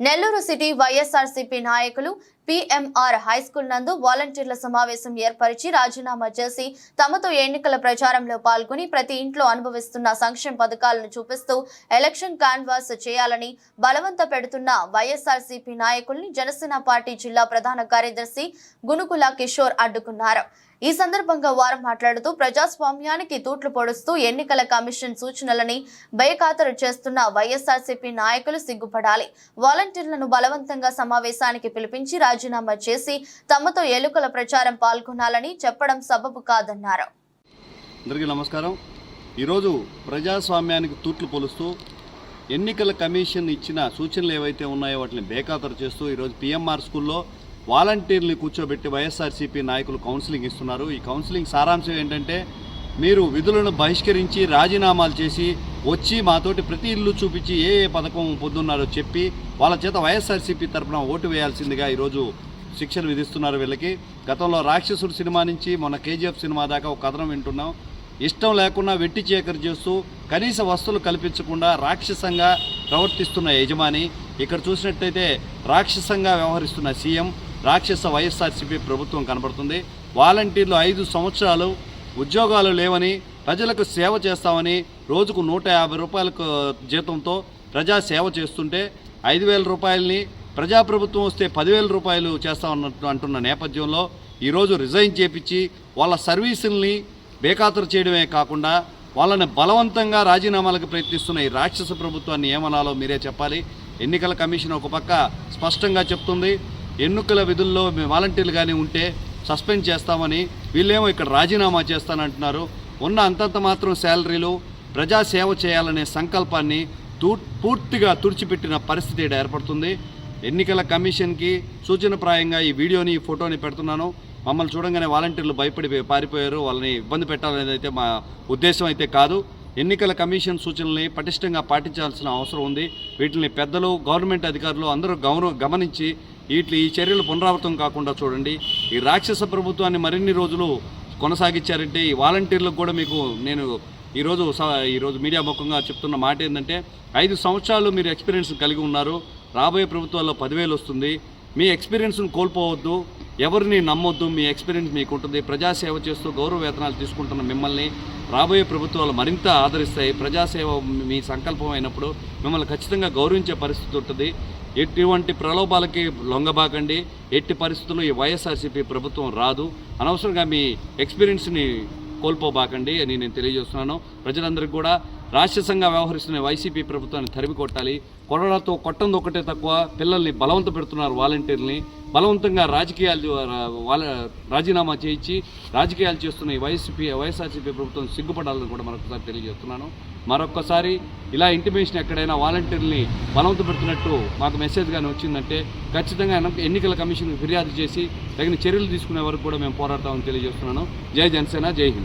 Nellore city YSRCP నాయకులు PMR high school నందు వాలంటీర్ల సమావేశం ఏర్పరిచి రాజీనామా చేసి తమతో ఎన్నికల ప్రచారంలో పాల్గొని ప్రతి ఇంట్లో అనుభవిస్తున్న సంక్షేమ పథకాలను చూపిస్తూ ఎలక్షన్ కాన్వాస్ చేయాలని బలవంత పెడుతున్న వైఎస్ఆర్సీపీ నాయకుల్ని జనసేన పార్టీ జిల్లా ప్రధాన కార్యదర్శి గునుకుల కిషోర్ అడ్డుకున్నారు. ఈ సందర్భంగా వారు మాట్లాడుతూ ప్రజాస్వామ్యానికి తూట్లు పొడుస్తూ ఎన్నికల కమిషన్ సూచనలని బయఖాతరు చేస్తున్న వైఎస్ఆర్సీపీ నాయకులు సిగ్గుపడాలి. వాలంటీర్లను బలవంతంగా సమావేశానికి పిలిపించి రాజీనామా చేసి తమతో ఎలుకల ప్రచారం పాల్గొనాలని చెప్పడం సబబు కాదన్నారు. అందరికీ నమస్కారం. ఈరోజు ప్రజాస్వామ్యానికి తూట్లు పొలుస్తూ ఎన్నికల కమిషన్ ఇచ్చిన సూచనలు ఏవైతే ఉన్నాయో వాటిని బేఖాతరు చేస్తూ ఈరోజు పిఎంఆర్ స్కూల్లో వాలంటీర్లు కూర్చోబెట్టి వైఎస్ఆర్సీపీ నాయకులు కౌన్సిలింగ్ ఇస్తున్నారు. ఈ కౌన్సిలింగ్ సారాంశం ఏంటంటే మీరు విధులను బహిష్కరించి రాజీనామాలు చేసి వచ్చి మాతోటి ప్రతి ఇల్లు చూపించి ఏ ఏ పథకం పొందున్నారో చెప్పి వాళ్ళ చేత వైఎస్ఆర్సీపీ తరఫున ఓటు వేయాల్సిందిగా ఈరోజు శిక్షలు విధిస్తున్నారు వీళ్ళకి. గతంలో రాక్షసుడు సినిమా నుంచి మొన్న కేజీఎఫ్ సినిమా దాకా ఒక కథనం వింటున్నాం. ఇష్టం లేకుండా వెట్టి చేకరి చేస్తూ కనీస వస్తువులు కల్పించకుండా రాక్షసంగా ప్రవర్తిస్తున్న యజమాని ఇక్కడ చూసినట్టయితే రాక్షసంగా వ్యవహరిస్తున్న సీఎం రాక్షస వైఎస్ఆర్సీపీ ప్రభుత్వం కనబడుతుంది. వాలంటీర్లు ఐదు సంవత్సరాలు ఉద్యోగాలు లేవని ప్రజలకు సేవ చేస్తామని రోజుకు నూట యాభై రూపాయలకు జీతంతో ప్రజా సేవ చేస్తుంటే ఐదు వేల రూపాయలని ప్రజాప్రభుత్వం వస్తే పదివేల రూపాయలు చేస్తామన్నట్టు అంటున్న నేపథ్యంలో ఈరోజు రిజైన్ చేపించి వాళ్ళ సర్వీసుల్ని బేఖాతరు చేయడమే కాకుండా వాళ్ళని బలవంతంగా రాజీనామాలకు ప్రయత్నిస్తున్న ఈ రాక్షస ప్రభుత్వాన్ని ఏమనాలో మీరే చెప్పాలి. ఎన్నికల కమిషన్ ఒక పక్క స్పష్టంగా చెప్తుంది. ఎన్నికల విధుల్లో మేము వాలంటీర్లు కానీ ఉంటే సస్పెండ్ చేస్తామని వీళ్ళేమో ఇక్కడ రాజీనామా చేస్తానంటున్నారు. ఉన్న అంతంత మాత్రం శాలరీలు ప్రజాసేవ చేయాలనే సంకల్పాన్ని తూ పూర్తిగా తుడిచిపెట్టిన పరిస్థితి ఏర్పడుతుంది. ఎన్నికల కమిషన్కి సూచనప్రాయంగా ఈ వీడియోని ఈ ఫోటోని పెడుతున్నాను. మమ్మల్ని చూడంగానే వాలంటీర్లు భయపడి పారిపోయారు. వాళ్ళని ఇబ్బంది పెట్టాలనేది అయితే మా ఉద్దేశం అయితే కాదు. ఎన్నికల కమిషన్ సూచనల్ని పటిష్టంగా పాటించాల్సిన అవసరం ఉంది. వీటిని పెద్దలు గవర్నమెంట్ అధికారులు అందరూ గౌరవ గమనించి వీటి ఈ చర్యలు పునరావృతం కాకుండా చూడండి. ఈ రాక్షస ప్రభుత్వాన్ని మరిన్ని రోజులు కొనసాగించారంటే ఈ వాలంటీర్లకు కూడా మీకు నేను ఈరోజు స- ఈరోజు మీడియా ముఖంగా చెప్తున్న మాట ఏంటంటే ఐదు సంవత్సరాలు మీరు ఎక్స్పీరియన్స్ కలిగి ఉన్నారు. రాబోయే ప్రభుత్వాల్లో పదివేలు వస్తుంది. మీ ఎక్స్పీరియన్స్ను కోల్పోవద్దు. ఎవరిని నమ్మొద్దు. మీ ఎక్స్పీరియన్స్ మీకు ఉంటుంది ప్రజాసేవ చేస్తూ గౌరవ వేతనాలు తీసుకుంటున్న మిమ్మల్ని రాబోయే ప్రభుత్వాలు మరింత ఆదరిస్తాయి. ప్రజాసేవ మీ సంకల్పం అయినప్పుడు మిమ్మల్ని ఖచ్చితంగా గౌరవించే పరిస్థితి ఉంటుంది. ఎటువంటి ప్రలోభాలకి లొంగబాకండి. ఎట్టి పరిస్థితుల్లో ఈ వైఎస్ఆర్సీపీ ప్రభుత్వం రాదు. అనవసరంగా మీ ఎక్స్పీరియన్స్ని కోల్పోబాకండి అని నేను తెలియజేస్తున్నాను. ప్రజలందరికీ కూడా రాక్షసంగా వ్యవహరిస్తున్న వైసీపీ ప్రభుత్వాన్ని తరిమి కొట్టాలి. కొరడాతో కొట్టంది ఒకటే తక్కువ. పిల్లల్ని బలవంత పెడుతున్నారు వాలంటీర్ని బలవంతంగా రాజకీయాలు వాళ్ళ రాజీనామా చేయించి రాజకీయాలు చేస్తున్న ఈ వైసీపీ వైఎస్ఆర్సీపీ ప్రభుత్వం సిగ్గుపడాలని కూడా మరొకసారి తెలియజేస్తున్నాను. మరొకసారి ఇలా ఇంటిమేషన్ ఎక్కడైనా వాలంటీర్ని బలవంత పెడుతున్నట్టు మాకు మెసేజ్ కానీ వచ్చిందంటే ఖచ్చితంగా ఎన్నికల కమిషన్కి ఫిర్యాదు చేసి తగిన చర్యలు తీసుకునే వరకు కూడా మేము పోరాడతామని తెలియజేస్తున్నాను. జై జనసేన జై హింద్.